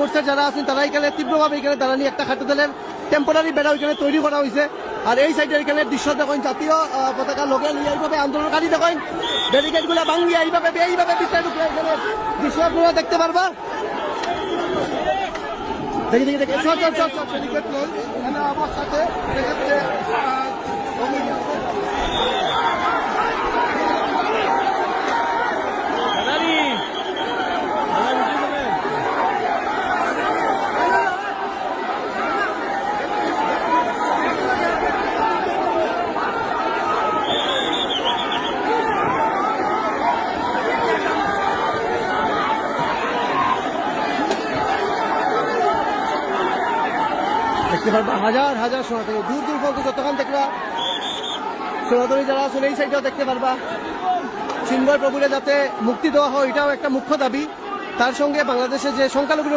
মোর্চার যারা আছেন, তারা এখানে তীব্রভাবে এখানে দাঁড়ানি একটা একটা খাদ্যদলের টেম্পোরারি বেড়া ওইখানে তৈরি করা হয়েছে। আর এই সাইডে এখানে দৃশ্য দেখেন, জাতীয় পতাকা লোকে নিয়ে এইভাবে আন্দোলনকারী দেখেন। ব্যারিকেডগুলা ভাঙিয়ে এইভাবে এইভাবে বিস্তারিত দৃশ্য আপনারা দেখতে পারবা। দেখি দেখি দেখি। চল চল চল চল। ব্যারিকেড লই এখানে আমার সেক্ষেত্রে দেখতে পারবা হাজার হাজার সনাতনী দূর দূর পর্যন্ত যতক্ষণ দেখবা সনাতনী যারা আছেন, এই সাইডটাও দেখতে পারবা। চিন্ময় প্রভুরে যাতে মুক্তি দেওয়া হয়, এটাও একটা মুখ্য দাবি। তার সঙ্গে বাংলাদেশে যে সংখ্যালঘুর উপরে